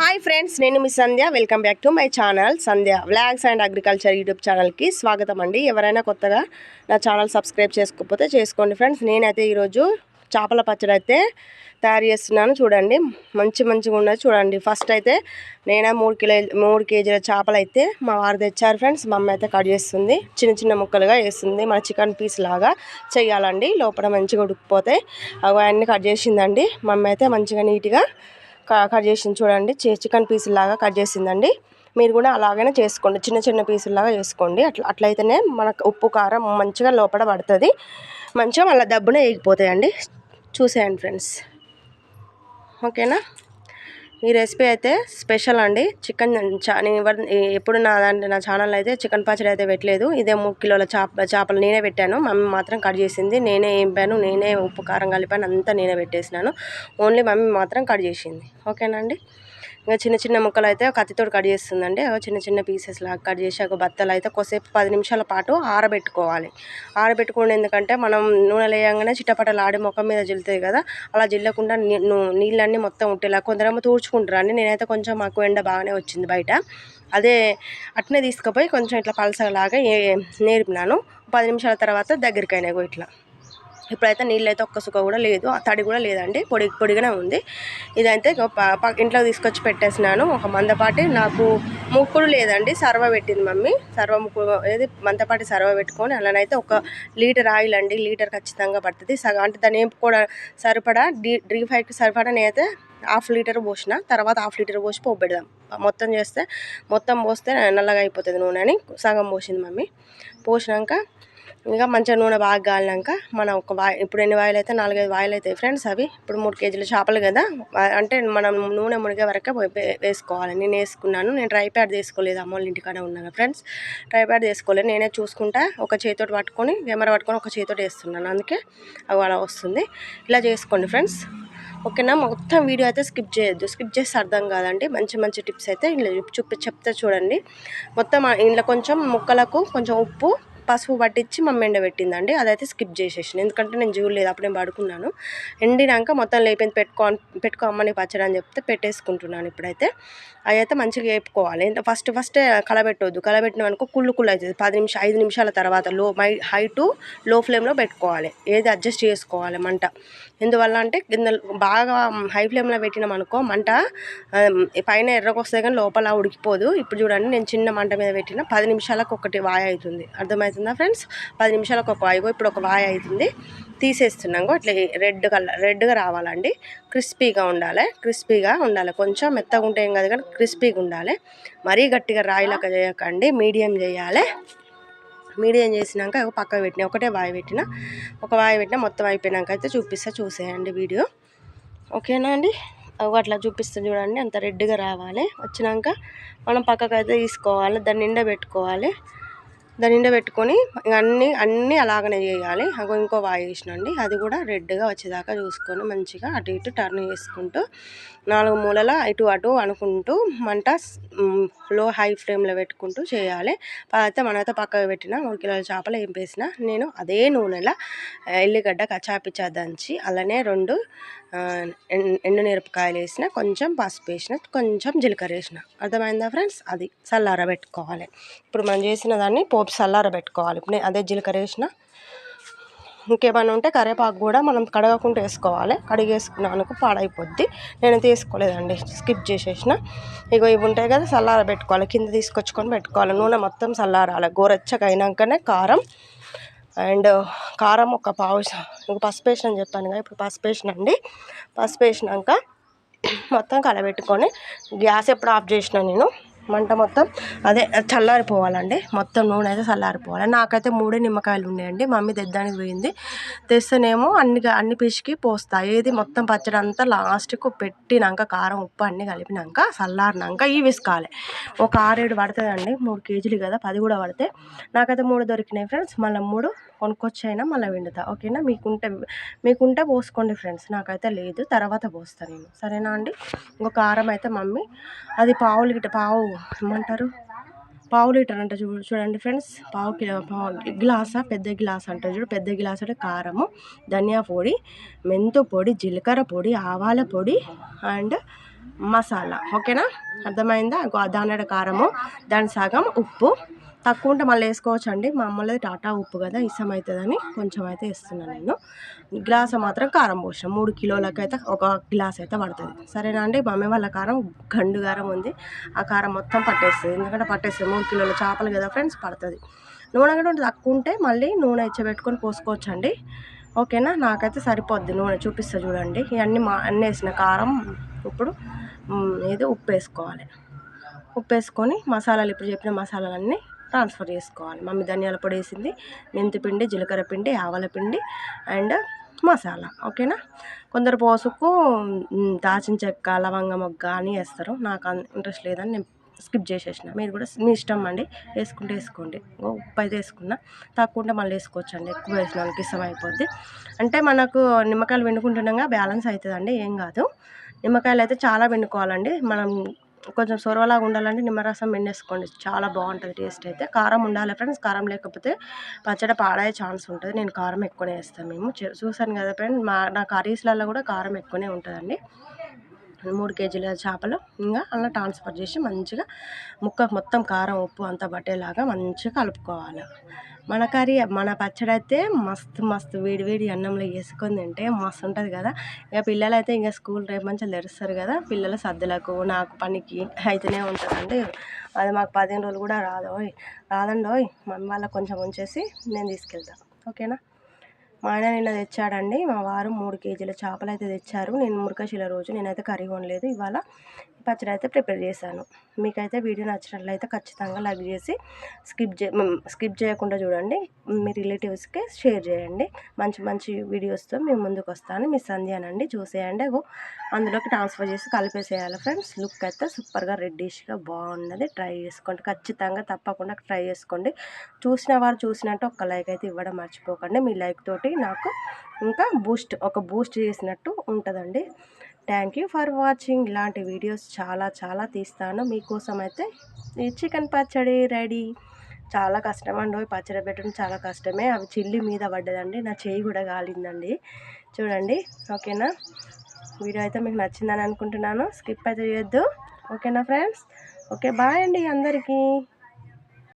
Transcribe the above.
Hi friends నేను మీ Sandhya. Welcome back to my channel Sandhya vlogs and agriculture YouTube ఛానల్కి స్వాగతం అండి ఎవరైనా కొత్తగా నా ఛానల్ సబ్స్క్రైబ్ చేసుకోకపోతే చేసుకోండి ఫ్రెండ్స్ నేనైతే ఈరోజు చేపల పచ్చడి అయితే తయారు చేస్తున్నాను చూడండి. మంచి మంచిగా ఉన్నది చూడండి. ఫస్ట్ అయితే నేనే మూడు కిలో మూడు కేజీల చేపలు అయితే మా వారు తెచ్చారు ఫ్రెండ్స్ మా అమ్మ అయితే కట్ చేస్తుంది. చిన్న చిన్న ముక్కలుగా వేస్తుంది మన చికెన్ పీస్ లాగా చేయాలండి. లోపల మంచిగా ఉడికిపోతే అవన్నీ కట్ చేసిందండి. మా అమ్మ అయితే మంచిగా నీట్గా కట్ చేసింది చూడండి. చికెన్ చికెన్ పీసులాగా కట్ చేసిందండి. మీరు కూడా అలాగనే చేసుకోండి. చిన్న చిన్న పీసులాగా చేసుకోండి. అట్లా అట్లయితేనే మనకు ఉప్పు కారం మంచిగా లోపల పడుతుంది. మంచిగా మళ్ళీ దబ్బునే వేగిపోతాయండి. చూసేయండి ఫ్రెండ్స్. ఓకేనా? ఈ రెసిపీ అయితే స్పెషల్ అండి. చికెన్ చా నేను ఎవరి ఎప్పుడు నా నా ఛానల్ అయితే చికెన్ పచ్చడి అయితే పెట్టలేదు. ఇదే మూడు కిలోల చేప చేపలు నేనే పెట్టాను. మమ్మీ మాత్రం కట్ చేసింది. నేనే ఏంపాను నేనే ఉప్పు కారం కలిపాను అంతా నేనే పెట్టేసినాను. ఓన్లీ మమ్మీ మాత్రం కట్ చేసింది. ఓకేనండి ఇంకా చిన్న చిన్న ముక్కలు అయితే కత్తితో కట్ చేస్తుందండి. చిన్న చిన్న పీసెస్ లాగా కట్ చేసి ఒక బత్తలు అయితే కొద్దిసేపు పది నిమిషాల పాటు ఆరబెట్టుకోవాలి. ఆరబెట్టుకోండి ఎందుకంటే మనం నూనె లేయంగానే చిట్టపట్టలు ఆడి ముఖం మీద జిల్లుతాయి కదా. అలా జిల్లకుండా నీ- నీళ్ళన్నీ మొత్తం ఉంటేలా కొందరేమో తూడ్చుకుంటారు నేనైతే కొంచెం మాకు ఎండ బాగానే వచ్చింది బయట. అదే అట్నే తీసుకుపోయి కొంచెం ఇట్లా పలసలాగా నేర్పినాను. పది నిమిషాల తర్వాత దగ్గరికి ఇట్లా. ఇప్పుడైతే నీళ్ళు అయితే ఒక్క సుఖ కూడా లేదు ఆ తడి కూడా లేదండి పొడి పొడిగానే ఉంది. ఇదైతే ప- ప- ఇంట్లో తీసుకొచ్చి పెట్టేసినాను ఒక మందపాటి. నాకు ముక్కుడు లేదండి సర్వ పెట్టింది మమ్మీ. సర్వ ముక్కు ఏది మందపాటి సర్వ పెట్టుకొని అలానైతే ఒక లీటర్ ఆయిల్ అండి లీటర్ ఖచ్చితంగా పడుతుంది. సగం అంటే దాన్ని ఏం కూడా సరిపడా డీ డ్రీ ఫైవ్కి సరిపడా నేనైతే హాఫ్ లీటర్ పోసిన తర్వాత హాఫ్ లీటర్ పోసి పోపు పెడదాం. మొత్తం చేస్తే మొత్తం పోస్తే నల్లగా అయిపోతుంది నూనె అని సగం పోసింది మమ్మీ. పోసినాక ఇంకా మంచిగా నూనె బాగా గాలినాక మనం ఒక వాయి ఇప్పుడు ఎన్ని వాయిలు అయితే నాలుగైదు వాయిలు అవుతాయి ఫ్రెండ్స్ అవి. ఇప్పుడు మూడు కేజీల చేపలు కదా. అంటే మనం నూనె మునిగే వరకే వేసుకోవాలి. నేను వేసుకున్నాను. నేను డ్రై ప్యాడ్ తీసుకోలేదు. అమ్మ వాళ్ళ ఇంటికాడ ఉన్నాను ఫ్రెండ్స్. డ్రై ప్యాడ్ తీసుకోలేదు. నేనే చూసుకుంటా. ఒక చేతితోటి పట్టుకొని కెమెరా పట్టుకొని ఒక చేతితోటి వేస్తున్నాను. అందుకే అవి అలా వస్తుంది. ఇలా చేసుకోండి ఫ్రెండ్స్. ఓకేనా? మొత్తం వీడియో అయితే స్కిప్ చేయొద్దు. స్కిప్ చేస్తే అర్థం కాదండి. మంచి మంచి టిప్స్ అయితే ఇలా చూపి చెప్తే చూడండి. మొత్తం ఇంట్లో కొంచెం ముక్కలకు కొంచెం ఉప్పు పసుపు పట్టించి మమ్మీ ఎండబెట్టిందండి. అదైతే స్కిప్ చేసేసాను. ఎందుకంటే నేను చూడలేదు అప్పుడు నేను పడుకున్నాను. ఎండినాక మొత్తం లేపింది పెట్టుకో పెట్టుకో అమ్మని పచ్చడి అని చెప్తే పెట్టేసుకుంటున్నాను ఇప్పుడైతే. అవి అయితే మంచిగా వేపుకోవాలి. First first కలబెట్టొద్దు. కలబెట్టిన అనుకో కుళ్ళు కుళ్ళు అవుతుంది. పది నిమిషాలు ఐదు నిమిషాల తర్వాత లో మై హై టు లో ఫ్లేమ్లో పెట్టుకోవాలి. ఏది అడ్జస్ట్ చేసుకోవాలి మంట. ఎందువల్ల అంటే కింద బాగా హై ఫ్లేమ్లో పెట్టినాం అనుకో మంట పైన ఎర్రకొస్తే కానీ లోపల ఉడికిపోదు. ఇప్పుడు చూడండి నేను చిన్న మంట మీద పెట్టిన పది నిమిషాలకు ఒకటి వాయి అవుతుంది. అర్థమవుతుంది? ఫ్రెండ్స్? పది నిమిషాలకు ఒక వాయిగో ఇప్పుడు ఒక వాయి అవుతుంది తీసేస్తున్నాము ఇట్లా రెడ్ కలర్ రెడ్గా రావాలండి. క్రిస్పీగా ఉండాలి క్రిస్పీగా ఉండాలి. కొంచెం మెత్తగా ఉంటే ఏం కాదు కానీ క్రిస్పీగా ఉండాలి. మరీ గట్టిగా రాయిలాగా చేయకండి మీడియం చేయాలి. మీడియం చేసినాక పక్కకు పెట్టిన ఒకటే వాయి పెట్టిన. ఒక వాయి పెట్టిన మొత్తం అయిపోయినాక అయితే చూపిస్తా చూసేయండి వీడియో. ఓకేనా అండి? అవి అట్లా చూపిస్తుంది చూడండి అంత రెడ్గా రావాలి. వచ్చినాక మనం పక్కకు అయితే తీసుకోవాలి దాన్ని నిండా పెట్టుకోవాలి దాని నిండా పెట్టుకొని అన్నీ అన్నీ అలాగనే చేయాలి. అగో ఇంకో వాయి వేసినండి అది కూడా రెడ్గా వచ్చేదాకా చూసుకొని మంచిగా అటు ఇటు టర్న్ చేసుకుంటూ నాలుగు మూలల ఇటు అటు అనుకుంటూ మంట లో హై ఫ్లేమ్లో పెట్టుకుంటూ చేయాలి. అయితే మనతో పక్కకు పెట్టిన మూడు కిలోల చేపలు ఏం నేను అదే నూనెలో ఎల్లిగడ్డ కచాపిచ్చా దంచి అలానే రెండు ఎండు మిరపకాయలు వేసిన కొంచెం పసుపు వేసిన కొంచెం జీలకర్ర వేసిన. అర్థమైందా ఫ్రెండ్స్? అది చల్లార పెట్టుకోవాలి. ఇప్పుడు మనం చేసిన దాన్ని పోపు చల్లార పెట్టుకోవాలి. ఇప్పుడు అదే జీలకర్ర వేసిన ఇంకేమైనా ఉంటే కరివేపాకు కూడా మనం కడగకుండా వేసుకోవాలి. కడిగేసుకున్నానుకు పాడైపోద్ది. నేను తీసుకోలేదండి. స్కిప్ చేసేసిన. ఇగో ఇవి ఉంటాయి కదా చల్లార పెట్టుకోవాలి. కింద తీసుకొచ్చుకొని పెట్టుకోవాలి. నూనె మొత్తం చల్లారాలి గోరెచ్చగా అయినాకనే కారం అండ్ కారం ఒక పావు స- పసుపు వేసిన అని చెప్పాను కదా ఇప్పుడు పసుపు వేసినండి. పసుపు వేసినాక మొత్తం కలబెట్టుకొని గ్యాస్ ఎప్పుడు ఆఫ్ చేసిన నేను మంట మొత్తం అదే చల్లారిపోవాలండి. మొత్తం నూనె అయితే చల్లారిపోవాలి. నాకైతే మూడే నిమ్మకాయలు ఉన్నాయండి మమ్మీ తెద్దానికి పోయింది. తెస్తేనేమో అన్ని అన్ని పిసికి పోస్తా ఏది మొత్తం పచ్చడి అంతా లాస్ట్కు పెట్టినాక కారం ఉప్పు అన్నీ కలిపినాక చల్లారినాక ఇవి వేసుకోవాలి. ఒక ఆరేడు పడుతుందండి మూడు కేజీలు కదా పది కూడా పడితే. నాకైతే మూడు దొరికినాయి ఫ్రెండ్స్ మళ్ళీ మూడు కొనుక్కొచ్చైనా మళ్ళీ వండుతా. ఓకేనా? మీకుంటే మీకుంటే పోసుకోండి ఫ్రెండ్స్. నాకైతే లేదు తర్వాత పోస్తాను నేను. సరేనా అండి? ఇంకో కారం అయితే మమ్మీ. అది పావు లీటర్ పావు ఏమంటారు? పావు లీటర్ అంటే చూ చూడండి ఫ్రెండ్స్. పావు కిలో పావు గ్లాసా? పెద్ద గ్లాస్ అంటారు చూడు. పెద్ద గ్లాస్ అంటే కారము ధనియా పొడి మెంతు పొడి జీలకర్ర పొడి ఆవాల పొడి అండ్ మసాలా. ఓకేనా? అర్థమైందా? దాని దానిడ కారము దాని సగం ఉప్పు తక్కువ ఉంటే మళ్ళీ వేసుకోవచ్చండి. మా అమ్మలది టాటా ఉప్పు కదా ఇష్టం అవుతుందని కొంచెం అయితే వేస్తున్నాను నేను. గ్లాస్ మాత్రం కారం పోసిన మూడు కిలోలకైతే ఒక గ్లాస్ అయితే పడుతుంది. సరేనా అండి? మమ్మీ వాళ్ళ కారం గండు కారం ఉంది. ఆ కారం మొత్తం పట్టేస్తుంది. ఎందుకంటే పట్టేస్తుంది. మూడు కిలోల చేపలు కదా ఫ్రెండ్స్ పడుతుంది. నూనె కూడా తక్కువ ఉంటే మళ్ళీ నూనె ఇచ్చబెట్టుకొని పోసుకోవచ్చండి. ఓకేనా? నాకైతే సరిపోద్ది నూనె చూపిస్తా చూడండి. ఇవన్నీ మా అన్నీ వేసిన కారం ఇప్పుడు ఏదో ఉప్పు వేసుకోవాలి. ఉప్పు వేసుకొని మసాలాలు ఇప్పుడు చెప్పిన మసాలాలన్నీ ట్రాన్స్ఫర్ చేసుకోవాలి. మమ్మీ ధనియాల పొడి వేసింది మెంతి పిండి జీలకర్ర పిండి ఆవల పిండి అండ్ మసాలా. ఓకేనా? కొందరు పోసుకు దాచిన చెక్క లవంగ మొగ్గ అని వేస్తారు. నాకు అంత ఇంట్రెస్ట్ లేదని నేను స్కిప్ చేసేసిన. మీరు కూడా మీ ఇష్టం అండి. వేసుకుంటే వేసుకోండి. ఉప్పు అయితే వేసుకున్నా. తక్కువ ఉంటే మళ్ళీ వేసుకోవచ్చు అండి ఎక్కువ వేసిన వాళ్ళకి ఇష్టం అయిపోద్ది. అంటే మనకు నిమ్మకాయలు వెండుకుంటుండగా బ్యాలెన్స్ అవుతుందండి. ఏం కాదు. నిమ్మకాయలు అయితే చాలా వెండుకోవాలండి మనం కొంచెం సొరవలాగా ఉండాలంటే నిమ్మరసం పిండేసుకోండి చాలా బాగుంటుంది టేస్ట్ అయితే. కారం ఉండాలి ఫ్రెండ్స్. కారం లేకపోతే పచ్చడి పాడయ్యే ఛాన్స్ ఉంటుంది. నేను కారం ఎక్కువనే వేస్తాను. మేము చూ- చూసాను కదా ఫ్రెండ్ మా నా కర్రీస్లలో కూడా కారం ఎక్కువనే ఉంటుందండి. మూడు కేజీల చేపలు. ఇంకా అలా ట్రాన్స్ఫర్ చేసి మంచిగా ముక్క మొత్తం కారం ఉప్పు అంతా పట్టేలాగా మంచిగా కలుపుకోవాలి. మన కర్రీ మన పచ్చడి అయితే మస్తు మస్తు వేడి వేడి అన్నంలో వేసుకొని తింటే మస్తు ఉంటుంది కదా. ఇక పిల్లలు అయితే ఇంకా స్కూల్ రేపు మంచిగా తెరుస్తారు కదా. పిల్లల సర్దులకు నాకు పనికి అయితేనే ఉంటుందండి. అది మాకు పదిహేను రోజులు కూడా రాదు. ఓయ్ రాదండి ఓయ్. మమ్మీ వాళ్ళకి కొంచెం ఉంచేసి నేను తీసుకెళ్తాను ఓకేనా? మా ఆయన నిన్న తెచ్చాడండి. మా వారు మూడు కేజీల చేపలు అయితే తెచ్చారు. నేను మురకశిల రోజు నేనైతే కర్రీ వండలేదు ఇవాళ పచ్చడి అయితే ప్రిపేర్ చేశాను. మీకైతే వీడియో నచ్చినట్లయితే ఖచ్చితంగా లైక్ చేసి స్కిప్ చే స్కిప్ చేయకుండా చూడండి. మీ రిలేటివ్స్కి షేర్ చేయండి. మంచి మంచి వీడియోస్తో మేము ముందుకు వస్తాను మీ సంధ్యానండి చూసేయండి. అందులోకి ట్రాన్స్ఫర్ చేసి కలిపేసేయాలి ఫ్రెండ్స్. లుక్ అయితే సూపర్గా రెడ్డిష్గా బాగున్నది. ట్రై చేసుకోండి. ఖచ్చితంగా తప్పకుండా ట్రై చేసుకోండి. చూసిన వారు చూసినట్టు ఒక లైక్ అయితే ఇవ్వడం మర్చిపోకండి. మీ లైక్ తోటి నాకు ఇంకా బూస్ట్ ఒక బూస్ట్ చేసినట్టు ఉంటుందండి. Thank you for watching. ఇలాంటి వీడియోస్ చాలా చాలా తీస్తాను. మీకోసం అయితే ఈ చికెన్ పచ్చడి రెడీ. చాలా కష్టం అండి పచ్చడి పెట్టడం. చాలా కష్టమే. అవి చిల్లి మీద పడ్డదండి. నా చేయి కూడా కాలిందండి. చూడండి. ఓకేనా? వీడియో అయితే మీకు నచ్చిందని అనుకుంటున్నాను. స్కిప్ అయితే చేయొద్దు. ఓకేనా ఫ్రెండ్స్? ఓకే బాయ్ అండి అందరికీ.